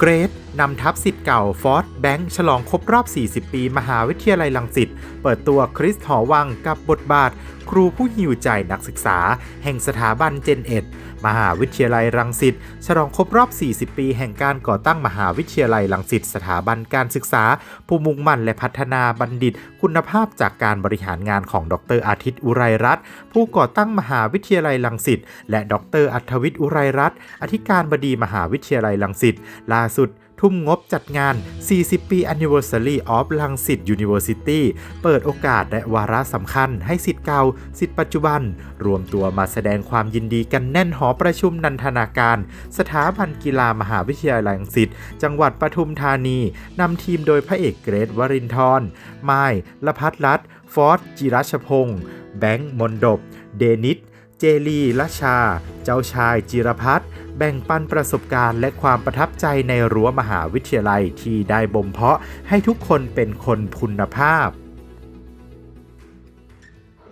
เกรดนำทัพสิทธิ์เก่าฟอร์ดแบงค์ฉลองครบรอบ 40 ปี มหาวิทยาลัยลังสิตเปิดตัวคริสหอวังกับบทบาท ครูผู้หิวใจนักศึกษา แห่งสถาบันเจนเอ็ดมหาวิทยาลัยรังสิตฉลองครบรอบ 40 ปี แห่งการก่อตั้งมหาวิทยาลัยรังสิตสถาบันการศึกษา ผู้มุ่งมั่นและพัฒนาบัณฑิต คุณภาพจากการบริหารงานของดรอาทิตย์อุไรรัตน์ผู้ก่อตั้งมหาวิทยาลัยรังสิตและดรอัธวิทย์อุไรรัตน์อธิการบดีมหาวิทยาลัยรังสิตล่าสุด ทุ่มงบจัดงาน 40 ปี Anniversary of ลังสิต University เปิดโอกาสและวาระสำคัญให้สิทธิ์เก่าสิทธิ์ปัจจุบัน รวมตัวมาแสดงความยินดีกันแน่นหอประชุมนันทนาการ สถาบันกีฬามหาวิทยาลัยรังสิต จังหวัดปทุมธานีนำทีมโดยพระเอกเกรทวรินทร์ไม้ละพัดรัตน์ฟอร์ดจิรัชพงศ์แบงค์มนดบ เดนิส เจลีละชา เจ้าชายจิรพัฒน์แบ่งปันประสบการณ์และความประทับใจในรั้วมหาวิทยาลัยที่ได้บ่มเพาะให้ทุกคนเป็นคนคุณภาพ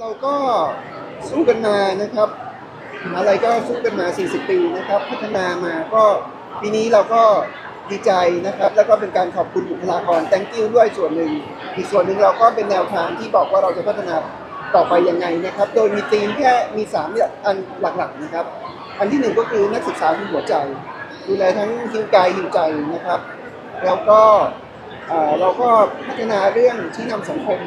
เราก็สู้กันมานะครับอะไรก็สู้กันมา 40 ปีนะครับ พัฒนามาก็ปีนี้เราก็ดีใจนะครับ แล้วก็เป็นการขอบคุณบุคลากร thank you ด้วยส่วนหนึ่ง อีกส่วนหนึ่งเราก็เป็นแนวทางที่บอกว่าเราจะพัฒนา ต่อไปยังไงนะครับ โดยมีธีมแค่มี3อย่างอันหลักๆนะครับ อันที่หนึ่งก็คือนักศึกษาคือหัวใจดูแลทั้งหิวกายหิวใจนะครับ แล้วก็เอ่อเราก็พัฒนาเรื่องชี้นำสังคม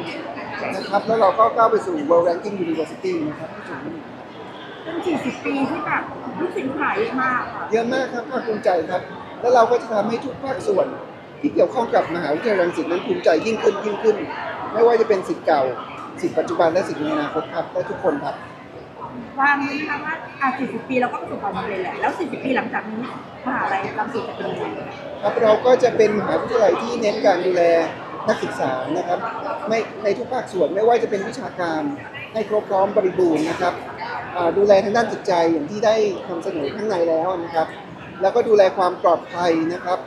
นะครับ แล้วเราก็ก้าวไปสู่ World Ranking University นะครับที่ถึงเป็น40 ปีที่แบบลูกศิษย์หายเยอะมากค่ะเยอะมากครับภาคภูมิใจครับ แล้วเราก็จะทำให้ทุกภาคส่วนที่เกี่ยวข้องกับมหาวิทยาลัยรังสิตนั้นภูมิใจยิ่งขึ้นยิ่งขึ้น ไม่ว่าจะเป็นสิทธิ์เก่า สิทธิ์ปัจจุบันและสิทธิ์ในอนาคตครับและทุกคนครับวางนี้นะคะว่าอะ40 ปีเราก็ประสบความสำเร็จแหละแล้ว 40 ปีหลังจากนี้มหาลัยรังสิตจะเป็นยังไงครับเราก็จะเป็นมหาวิทยาลัยที่เน้นการดูแลนักศึกษานะครับไม่ในทุกภาคส่วนไม่ว่าจะเป็นวิชาการให้ครบพร้อมบริบูรณ์นะครับอ่าดูแลทางด้านจิตใจอย่างที่ได้นำเสนอข้างในแล้วนะครับ แล้วก็ดูแลความปลอดภัยนะครับ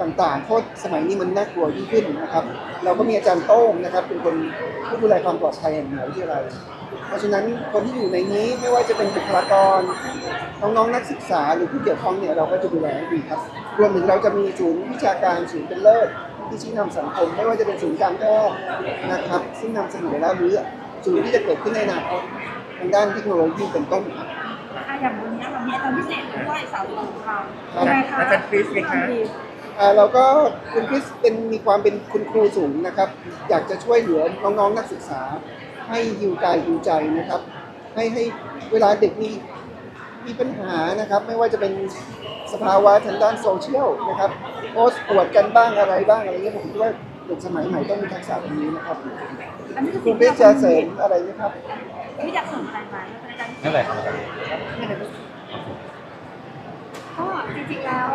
ต่างๆ เพราะสมัยนี้มันน่ากลัวยิ่งขึ้นนะครับ เราก็มีอาจารย์โต้งนะครับ เป็นคนผู้ดูแลความปลอดภัยแห่งมหาวิทยาลัย เพราะฉะนั้นคนที่อยู่ในนี้ไม่ว่าจะเป็นบุคลากรน้องๆนักศึกษาหรือผู้เกี่ยวข้องเนี่ยเราก็จะดูแลให้ดีครับ รวมถึงเราจะมีศูนย์วิชาการศูนย์เป็นเลิศที่ชี้นำสังคม ไม่ว่าจะเป็นศูนย์การแพทย์นะครับ ซึ่งนำเสนอแล้วหรือศูนย์ที่จะเกิดขึ้นในอนาคตทางด้านเทคโนโลยีเป็นต้นครับอะอย่างวันนี้เรามีอาจารย์พิเศษด้วยสาวของเราครับใช่ค่ะอาจารย์คริสไงคะ อ่าเราก็คุณคริสเป็นมีความเป็นคุณครูสูงนะครับ อยากจะช่วยเหลือน้องๆนักศึกษา ให้ฮิวกายฮิวใจนะครับ ให้ให้เวลาเด็กมีมีปัญหานะครับ ไม่ว่าจะเป็นสภาวะทางด้านโซเชียลนะครับโพสต์ปวดกันบ้างอะไรบ้างอะไรเงี้ยผมคิดว่าเด็กสมัยใหม่ต้องมีทักษะตรงนี้นะครับอันนี้คือคุณคริสจะเสริมอะไรไหมครับไม่อยากเสริมอะไรไหมเป็นอาจารย์พิเศษนั่นแหละครับ ก็จริงๆแล้ว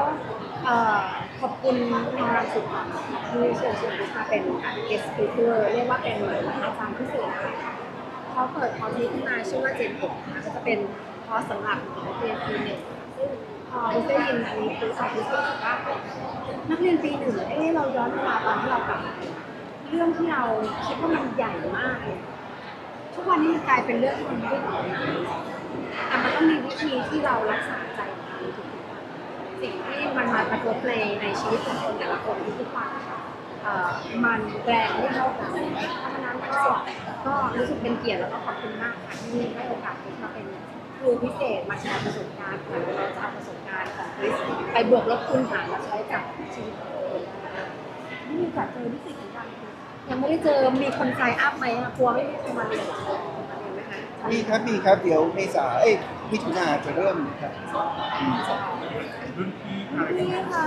ขอบคุณทางรังสิตค่ะที่เชิญชวนดิฉันเป็น guest speaker เรียกว่าเป็นอาจารย์พิเศษค่ะเขาเปิดคอร์สนี้ขึ้นมาชื่อว่าเจน6นะคะก็จะเป็นคอร์สสำหรับนักเรียนปีหนึ่งซึ่งพอดิฉันได้ยินอันนี้คือสอบดิฉันรู้สึกว่านักเรียนปีหนึ่งเอ๊ะเราย้อนเวลาตอนที่เรากลับเรื่องที่เราคิดว่ามันใหญ่มากเนี่ยทุกวันนี้กลายเป็นเรื่องที่มันไม่ได้แต่มันต้องมีวิธีที่เรารักษาใจของเราทุกๆวัน สิ่งที่มันมากระทบในในชีวิตของคนแต่ละคนทุกๆวันนะคะเอ่อมันแรงไม่เท่ากันเพราะฉะนั้นก็ก็รู้สึกเป็นเกียรติแล้วก็ขอบคุณมากค่ะที่ให้โอกาสที่มาเป็นครูพิเศษมาแชร์ประสบการณ์ค่ะแล้วเราจะเอาประสบการณ์ของคริสไปบวกลบคูณหารมาใช้กับชีวิตของตัวเองนะคะนี่มีโอกาสเจอพิเศษเหมือนกันคะยังไม่ได้เจอมีคนใจอัพไหมอะกลัวไม่มีคนมาเรียนมาเรียนไหมคะมีครับมีครับเดี๋ยวเมษาเอ้ยมิถุนาจะเริ่มครับ นี่ค่ะ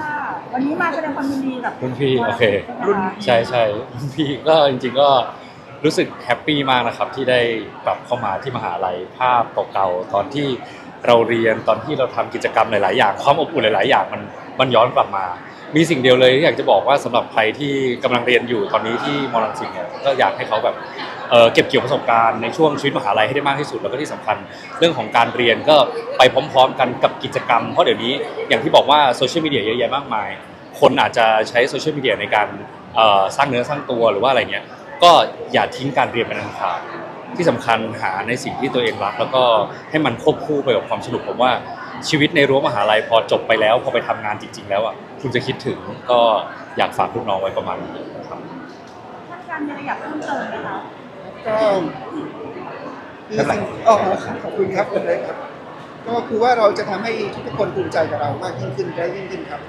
วันนี้มาแสดงความยินดีกับรุ่นพี่โอเค รุ่นใช่ใช่รุ่นพี่ก็จริงๆก็รู้สึกแฮปปี้มากนะครับที่ได้กลับเข้ามาที่มหาลัยภาพเก่าๆตอนที่เราเรียนตอนที่เราทำกิจกรรมหลาย ๆ อย่าง ความอบอุ่นหลาย ๆ อย่างมันมันย้อนกลับมา มีสิ่งเดียวเลยที่อยากจะบอกว่าสำหรับใครที่กำลังเรียนอยู่ตอนนี้ที่มอลังสิตเนี่ยก็อยากให้เขาแบบเก็บเกี่ยวประสบการณ์ในช่วงชีวิตมหาลัยให้ได้มากที่สุดแล้วก็ที่สำคัญ เรื่องของการเรียนก็ไปพร้อม ๆ กันกับกิจกรรมเพราะเดี๋ยวนี้อย่างที่บอกว่าโซเชียลมีเดียเยอะแยะมากมาย คนอาจจะใช้โซเชียลมีเดียในการสร้างเนื้อสร้างตัวหรือว่าอะไรเงี้ยก็อย่าทิ้งการเรียนเป็นอันขาด ที่สำคัญหาในสิ่งที่ตัวเองรัก แล้วก็ให้มันควบคู่ไปกับความสนุกผมว่าชีวิตในรั้วมหาลัยพอจบไปแล้ว พอไปทำงานจริง ๆ แล้วอะคุณจะคิดถึงก็อยากฝากลูกน้องไว้ประมาณนี้ครับท่านการมีอะไรอยากเพิ่มเติมไหมคะก็มีสิ่งอ๋อขอบคุณครับเลยครับ ก็คือว่าเราจะทำให้ทุกคนภูมิใจกับเรามากยิ่งขึ้นได้ยิ่งขึ้นครับ